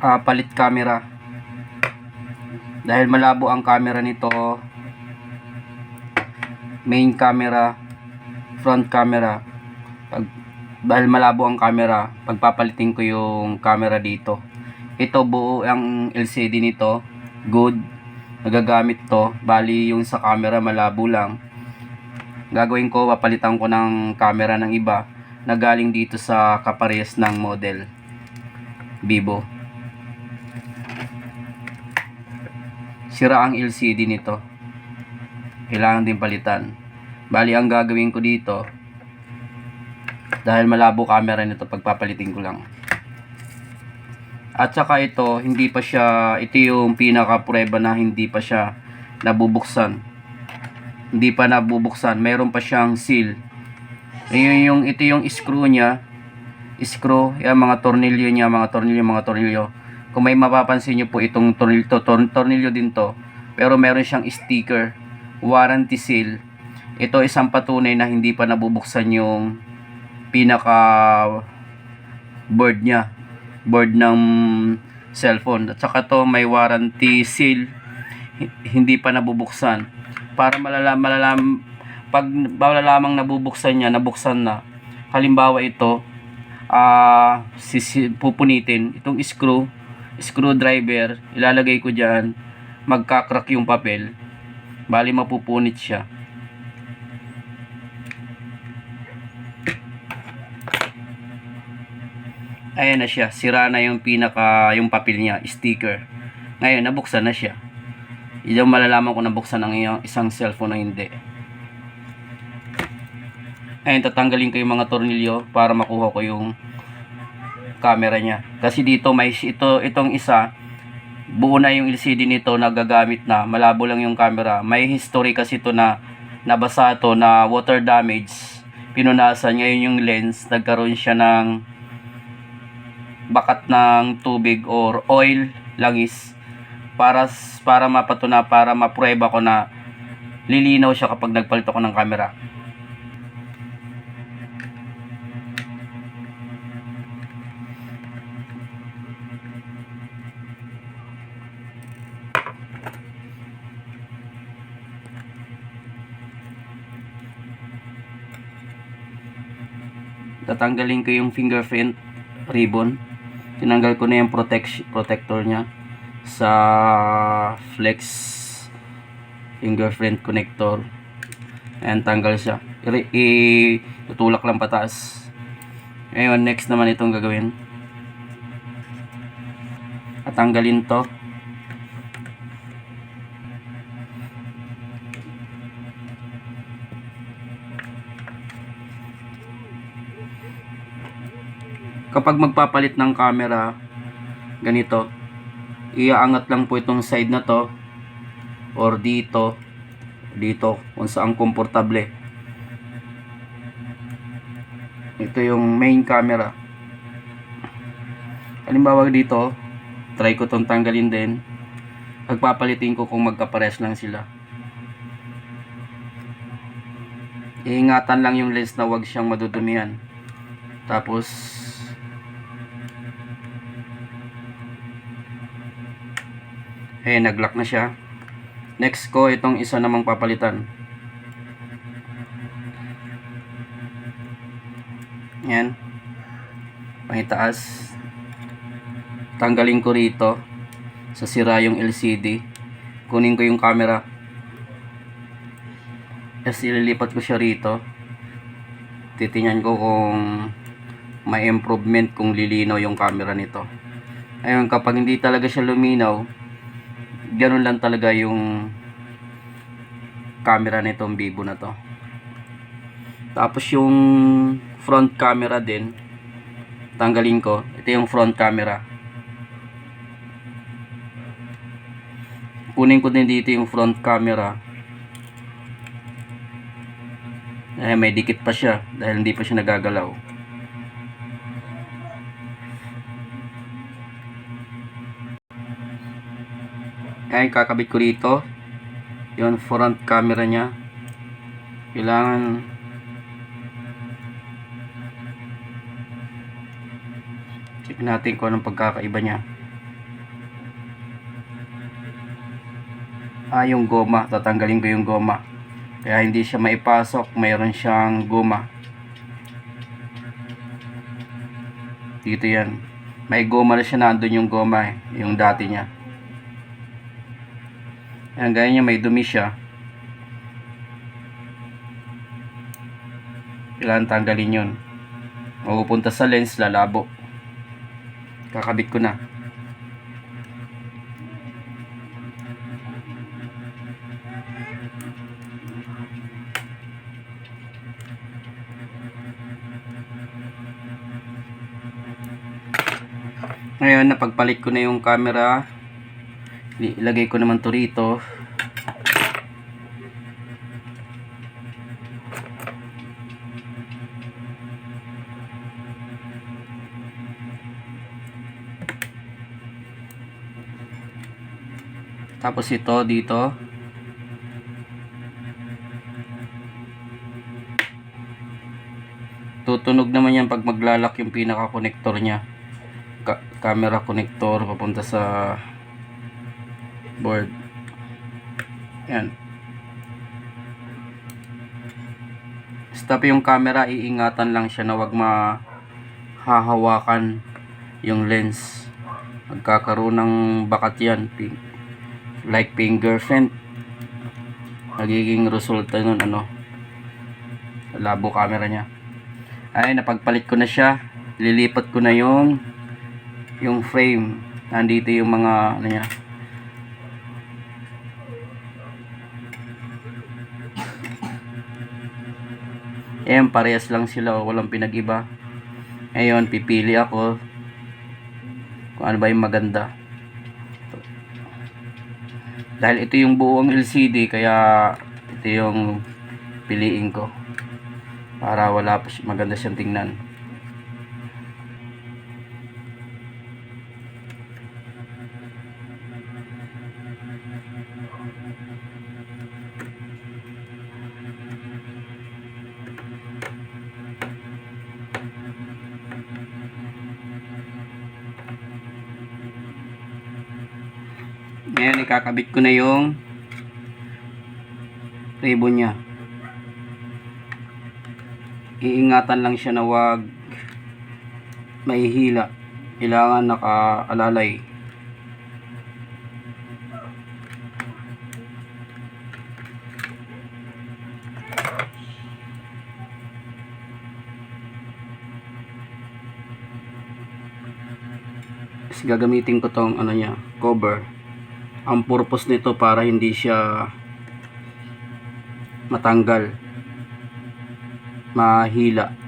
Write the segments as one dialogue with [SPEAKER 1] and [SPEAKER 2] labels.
[SPEAKER 1] ah, palit camera. Dahil malabo ang camera nito main camera front camera. Pag, dahil malabo ang camera pagpapalitin ko yung camera dito. Ito buo ang LCD nito. Good. Nagagamit to. Bali yung sa camera malabo lang. Gagawin ko papalitan ko ng camera ng iba na galing dito sa kaparehas ng model. Vivo sira ang LCD nito. Kailangan din palitan. Bali ang gagawin ko dito dahil malabo camera nito pagpapalitin ko lang. At saka ito hindi pa siya ito yung pinaka prueba na hindi pa siya nabubuksan. Hindi pa nabubuksan. Meron pa siyang seal. Ayun yung ito yung screw niya. Screw yan mga tornilyo niya mga tornilyo mga tornilyo kung may mapapansin nyo po itong tornilyo, to, tor- tornilyo din to pero meron siyang sticker warranty seal. Ito isang patunay na hindi pa nabubuksan yung pinaka board niya board ng cellphone. At saka to may warranty seal hi- hindi pa nabubuksan. Para malalam malalam pag malalamang nabubuksan niya nabuksan na. Halimbawa ito ah sisi, pupunitin. Itong screw screwdriver ilalagay ko diyan magkakrak yung papel. Bali mapupunit siya. Ayan na siya. Sira na yung pinaka yung papel niya sticker. Ngayon nabuksan na siya. Mo malalaman kung nabuksan ang iyong isang cellphone o hindi. Ayun tatanggalin ko yung mga tornilyo para makuha ko yung camera niya. Kasi dito may ito itong isa buo na yung LCD nito nagagamit na. Malabo lang yung camera. May history kasi ito na nabasa to na water damage. Pinunasan ngayon yung lens nagkaroon siya ng bakat ng tubig or oil langis. Para para mapatuna para maprueba ko na lilinaw siya kapag nagpalit ako ng camera tatanggalin ko yung fingerprint ribbon. Tinanggal ko na yung protect, protector niya sa flex fingerprint connector. Ayan tanggal siya. I- i- tutulak lang pataas. Ngayon next naman itong gagawin. At tanggalin to kapag magpapalit ng camera ganito iaangat lang po itong side na to or dito dito kung saan komportable. Ito yung main camera. Halimbawa dito try ko tong tanggalin din. Pagpapalitin ko kung magkapares lang sila. Iingatan lang yung lens na wag siyang madudumihan. Tapos eh naglock na siya. Next ko itong isa namang papalitan. Yan. Pangitaas tanggalin ko rito. Sa sira yung LCD kunin ko yung camera. Tapos ililipat ko siya rito. Titingnan ko kung may improvement kung lilinaw yung camera nito. Ayun kapag hindi talaga siya luminaw ganun lang talaga yung camera nitong Vivo na to. Tapos yung front camera din tanggalin ko ito yung front camera. Kunin ko din dito yung front camera. Eh may dikit pa siya dahil hindi pa siya nagagalaw Ayan, kakabit ko dito. Yung front camera niya. Kailangan check natin kung anong pagkakaiba niya. Ah, yung goma. Tatanggalin ko yung goma. Kaya hindi siya maipasok. Mayroon siyang goma. Dito yan. May goma na siya nandun yung goma eh. Yung dati niya. Yan, gaya niya may dumi siya. Kailangan tanggalin yun. Mapupunta sa lens, lalabo. Kakabit ko na. Ngayon, napagpalit ko na yung camera. Ilagay ko naman to rito. Tapos ito dito. Tutunog naman yan pag maglalak yung pinaka-connector niya. Ka- camera connector papunta sa board. Yan. Stop yung camera, iingatan lang siya na wag mahahawakan yung lens. Magkakaroon ng bakat yan. Like fingerprint. Nagiging resulta nun ano. Labo camera niya. Ay, napagpalit ko na siya. Lilipat ko na yung yung frame. Nandito yung mga ano niya. Ayan, parehas lang sila. oh, Walang pinag-iba. Ngayon, pipili ako kung ano ba yung maganda. Dahil ito yung buong LCD, kaya ito yung piliin ko. Para wala pa maganda siyang tingnan. Ngayon, ikakabit ko na yung ribbon niya. Iingatan lang siya na wag mahihila. Kailangan nakaalalay. Tapos gagamitin ko tong ano niya, cover ang purpose nito para hindi siya matanggal mahila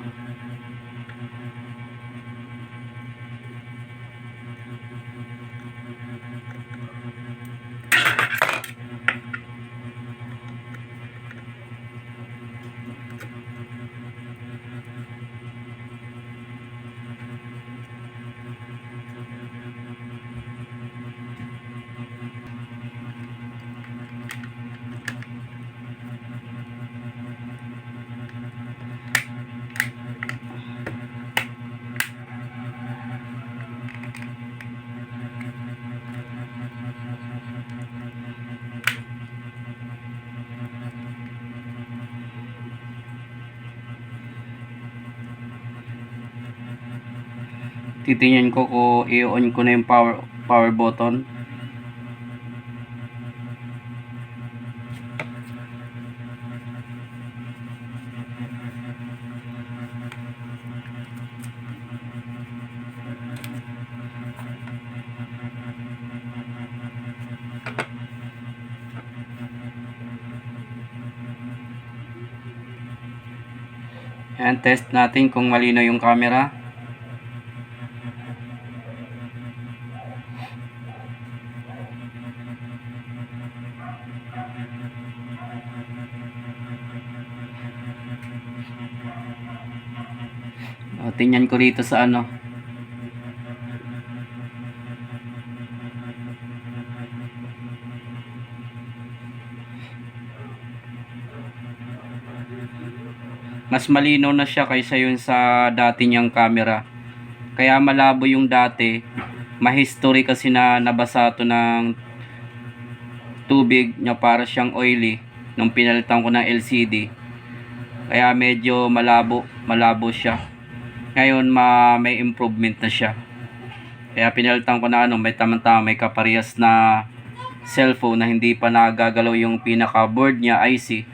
[SPEAKER 1] titingnan ko kung i-on ko na yung power power button Ayan, test natin kung malinaw yung camera. Tingnan ko rito sa ano. Mas malinaw na siya kaysa yun sa dati niyang camera. Kaya malabo yung dati. Mahistory kasi na nabasa to ng 2 tubig niya para siyang oily nung pinalitan ko ng LCD. Kaya medyo malabo, malabo siya. Ngayon ma may improvement na siya. Kaya pinalitan ko na ano, may tamang-tama may kaparehas na cellphone na hindi pa nagagalaw yung pinaka board niya IC.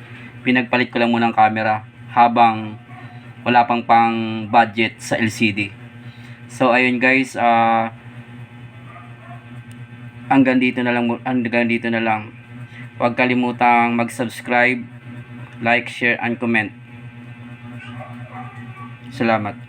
[SPEAKER 1] Pinagpalit ko lang muna ng camera habang wala pang pang budget sa LCD. So ayun guys, ah hanggang dito na lang hanggang dito na lang. Huwag kalimutang mag-subscribe, like, share, and comment. Salamat.